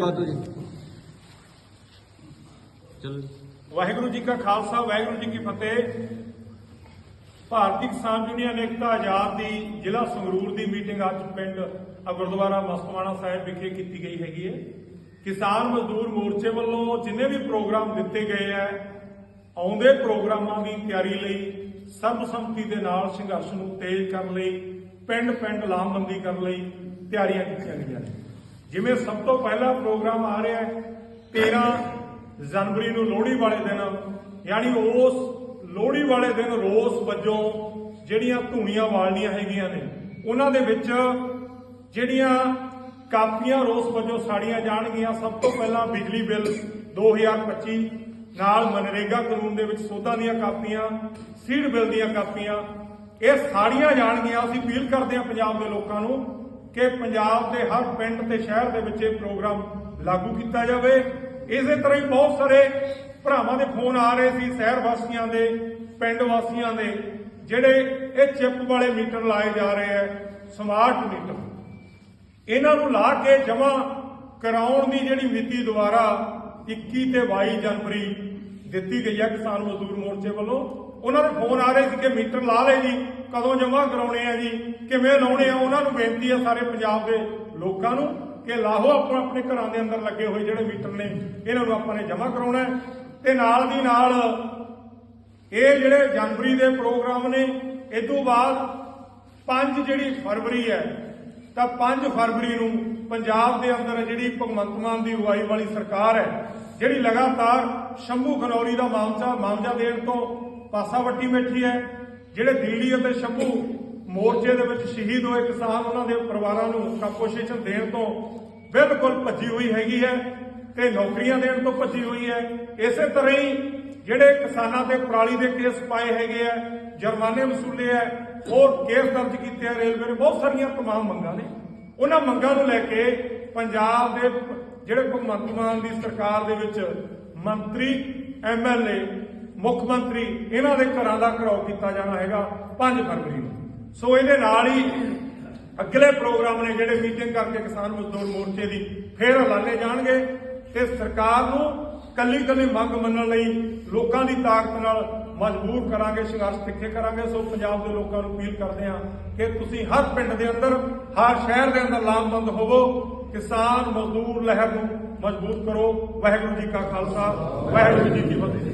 ਬਾਦੂ ਜੀ। ਚਲੋ ਵਾਹਿਗੁਰੂ ਜੀ ਕਾ ਖਾਲਸਾ ਵਾਹਿਗੁਰੂ ਜੀ ਕੀ ਫਤਿਹ। ਭਾਰਤੀ ਕਿਸਾਨ ਯੂਨੀਅਨ ਏਕਤਾ ਆਜ਼ਾਦ ਦੀ ਜ਼ਿਲ੍ਹਾ ਸੰਗਰੂਰ ਦੀ ਮੀਟਿੰਗ ਅੱਜ ਪਿੰਡ ਅ ਗੁਰਦੁਆਰਾ ਮਸਤਵਾਣਾ ਸਾਹਿਬ ਵਿਖੇ ਕੀਤੀ ਗਈ ਹੈਗੀ ਹੈ। ਕਿਸਾਨ ਮਜ਼ਦੂਰ ਮੋਰਚੇ ਵੱਲੋਂ ਜਿੰਨੇ ਵੀ ਪ੍ਰੋਗਰਾਮ ਦਿੱਤੇ ਗਏ ਹੈ ਆਉਂਦੇ ਪ੍ਰੋਗਰਾਮਾਂ ਦੀ ਤਿਆਰੀ ਲਈ ਸਰਬਸੰਮਤੀ ਦੇ ਨਾਲ ਸੰਘਰਸ਼ ਨੂੰ ਤੇਜ਼ ਕਰਨ ਲਈ ਪਿੰਡ ਪਿੰਡ ਲਾਮਬੰਦੀ ਕਰਨ ਲਈ ਤਿਆਰੀਆਂ ਕੀਤੀਆਂ ਗਈਆਂ ਨੇ। ਜਿਵੇਂ ਸਭ ਤੋਂ ਪਹਿਲਾ ਪ੍ਰੋਗਰਾਮ ਆ ਰਿਹਾ ਹੈ 13 ਜਨਵਰੀ ਨੂੰ ਲੋਹੜੀ ਵਾਲੇ ਦਿਨ, ਯਾਨੀ ਉਸ ਲੋਹੜੀ ਵਾਲੇ ਦਿਨ ਰੋਸ ਵਜੋਂ ਜਿਹੜੀਆਂ ਧੂਣੀਆਂ ਵਾਲਣੀਆਂ ਹੈਗੀਆਂ ਨੇ, ਉਹਨਾਂ ਦੇ ਵਿੱਚ ਜਿਹੜੀਆਂ ਕਾਪੀਆਂ ਰੋਸ ਵਜੋਂ ਸਾੜੀਆਂ ਜਾਣਗੀਆਂ, ਸਭ ਤੋਂ ਪਹਿਲਾਂ ਬਿਜਲੀ ਬਿੱਲ 2025 ਨਾਲ ਮਨਰੇਗਾ ਕਾਨੂੰਨ ਦੇ ਵਿੱਚ ਸੋਧਾਂ ਦੀਆਂ ਕਾਪੀਆਂ, ਸੀਡ ਬਿੱਲ ਦੀਆਂ ਕਾਪੀਆਂ, ਇਹ ਸਾੜੀਆਂ ਜਾਣਗੀਆਂ, ਅਸੀਂ ਅਪੀਲ ਕਰਦੇ ਹਾਂ ਪੰਜਾਬ ਦੇ ਲੋਕਾਂ ਨੂੰ ਕਿ ਪੰਜਾਬ ਦੇ ਹਰ ਪਿੰਡ ਤੇ ਸ਼ਹਿਰ ਦੇ ਵਿੱਚ ਇਹ ਪ੍ਰੋਗਰਾਮ ਲਾਗੂ ਕੀਤਾ ਜਾਵੇ। ਇਸੇ ਤਰ੍ਹਾਂ ਹੀ ਬਹੁਤ ਸਾਰੇ ਭਰਾਵਾਂ ਦੇ ਫੋਨ ਆ ਰਹੇ ਸੀ ਸ਼ਹਿਰ ਵਾਸੀਆਂ ਦੇ, ਪਿੰਡ ਵਾਸੀਆਂ ਦੇ, ਜਿਹੜੇ ਇਹ ਚਿੱਪ ਵਾਲੇ ਮੀਟਰ ਲਾਏ ਜਾ ਰਹੇ ਆ, ਸਮਾਰਟ ਮੀਟਰ। ਇਹਨਾਂ ਨੂੰ ਲਾ ਕੇ ਜਮਾ ਕਰਾਉਣ ਦੀ ਜਿਹੜੀ ਮਿਤੀ ਦੁਆਰਾ 21 ਤੇ 22 ਜਨਵਰੀ ਦਿੱਤੀ ਗਈ ਹੈ ਕਿਸਾਨ ਮਜ਼ਦੂਰ ਮੋਰਚੇ ਵੱਲੋਂ। ਉਹਨਾਂ ਦੇ ਫੋਨ ਆ ਰਹੇ ਸੀ ਕਿ ਮੀਟਰ ਲਾ ਲਏ ਜੀ। ਕਦੋਂ ਜਮ੍ਹਾਂ ਕਰਾਉਣੇ ਆ ਜੀ? ਕਿਵੇਂ ਲਾਉਣੇ ਆ? ਉਹਨਾਂ ਨੂੰ ਬੇਨਤੀ ਹੈ ਸਾਰੇ ਪੰਜਾਬ ਦੇ ਲੋਕਾਂ ਨੂੰ ਕਿ ਲਾਹੋ ਆਪੋ ਆਪਣੇ ਘਰਾਂ ਦੇ ਅੰਦਰ ਲੱਗੇ ਹੋਏ ਜਿਹੜੇ ਮੀਟਰ ਨੇ, ਇਹਨਾਂ ਨੂੰ ਆਪਾਂ ਨੇ ਜਮ੍ਹਾਂ ਕਰਾਉਣਾ ਹੈ। ਤੇ ਨਾਲ ਦੀ ਨਾਲ ਇਹ ਜਿਹੜੇ ਜਨਵਰੀ ਦੇ ਪ੍ਰੋਗਰਾਮ ਨੇ, ਇਹ ਤੋਂ ਬਾਅਦ 5 ਜਿਹੜੀ ਫਰਵਰੀ ਹੈ, ਤਾਂ 5 ਫਰਵਰੀ ਨੂੰ ਪੰਜਾਬ ਦੇ ਅੰਦਰ ਜਿਹੜੀ ਭਗਵੰਤ ਮਾਨ ਦੀ ਅਗਵਾਈ ਵਾਲੀ ਸਰਕਾਰ ਹੈ ਜਿਹੜੀ ਲਗਾਤਾਰ ਸ਼ੰਭੂ ਖਨੌਰੀ ਦਾ ਮਾਮਲਾ ਮਾਮਲਾ ਦੇਣ ਤੋਂ ਪਾਸਾ ਵੱਟੀ ਬੈਠੀ ਹੈ, ਜਿਹੜੇ ਦਿੱਲੀ ਅਤੇ ਸ਼ੰਭੂ ਮੋਰਚੇ ਦੇ ਵਿੱਚ ਸ਼ਹੀਦ ਹੋਏ ਕਿਸਾਨ, ਉਹਨਾਂ ਦੇ ਪਰਿਵਾਰਾਂ ਨੂੰ ਕੰਪੋਜੀਸ਼ਨ ਦੇਣ ਤੋਂ ਬਿਲਕੁਲ ਭੱਜੀ ਹੋਈ ਹੈਗੀ ਹੈ ਤੇ ਨੌਕਰੀਆਂ ਦੇਣ ਤੋਂ ਭੱਜੀ ਹੋਈ ਹੈ। ਇਸੇ ਤਰ੍ਹਾਂ ਹੀ ਜਿਹੜੇ ਕਿਸਾਨਾਂ ਤੇ ਪਰਾਲੀ ਦੇ ਕੇਸ ਪਾਏ ਹੈਗੇ ਆ ਜੁਰਮਾਨੇ ਵਸੂਲੇ ਆ ਹੋਰ ਕੇਸ ਦਰਜ ਕੀਤੇ ਆ ਰੇਲਵੇ ਨੇ, ਬਹੁਤ ਸਾਰੀਆਂ ਤਮਾਮ ਮੰਗਾਂ ਨੇ। ਉਹਨਾਂ ਮੰਗਾਂ ਨੂੰ ਲੈ ਕੇ ਪੰਜਾਬ ਦੇ ਜਿਹੜੇ ਭਗਵੰਤ ਮਾਨ ਦੀ ਸਰਕਾਰ ਦੇ ਵਿੱਚ ਮੰਤਰੀ ਐਮਐਲਏ ਮੁੱਖ ਮੰਤਰੀ, ਇਹਨਾਂ ਦੇ ਘਰਾਂ ਦਾ ਘਰਾਓ ਕੀਤਾ ਜਾਣਾ ਹੈਗਾ 5 ਫਰਵਰੀ ਨੂੰ। ਸੋ ਇਹਦੇ ਨਾਲ ਹੀ ਅਗਲੇ ਪ੍ਰੋਗਰਾਮ ਨੇ ਜਿਹੜੇ ਮੀਟਿੰਗ ਕਰਕੇ ਕਿਸਾਨ ਮਜ਼ਦੂਰ ਮੋਰਚੇ ਦੀ ਫੇਰ ਐਲਾਨੇ ਜਾਣਗੇ ਤੇ ਸਰਕਾਰ ਨੂੰ ਕੱਲੀ ਕੱਲੀ ਮੰਗ ਮੰਨਣ ਲਈ ਲੋਕਾਂ ਦੀ ਤਾਕਤ ਨਾਲ ਮਜਬੂਰ ਕਰਾਂਗੇ, ਸੰਘਰਸ਼ ਤਿੱਖੇ ਕਰਾਂਗੇ। ਸੋ ਪੰਜਾਬ ਦੇ ਲੋਕਾਂ ਨੂੰ ਅਪੀਲ ਕਰਦੇ ਹਾਂ ਕਿ ਤੁਸੀਂ ਹਰ ਪਿੰਡ ਦੇ ਅੰਦਰ, ਹਰ ਸ਼ਹਿਰ ਦੇ ਅੰਦਰ ਲਾਮਬੰਦ ਹੋਵੋ। ਕਿਸਾਨ ਮਜ਼ਦੂਰ ਲਹਿਰ ਨੂੰ ਮਜ਼ਬੂਤ ਕਰੋ। ਵਾਹਿਗੁਰੂ ਜੀ ਕਾ ਖਾਲਸਾ ਵਾਹਿਗੁਰੂ ਜੀ ਕੀ ਫਤਿਹ।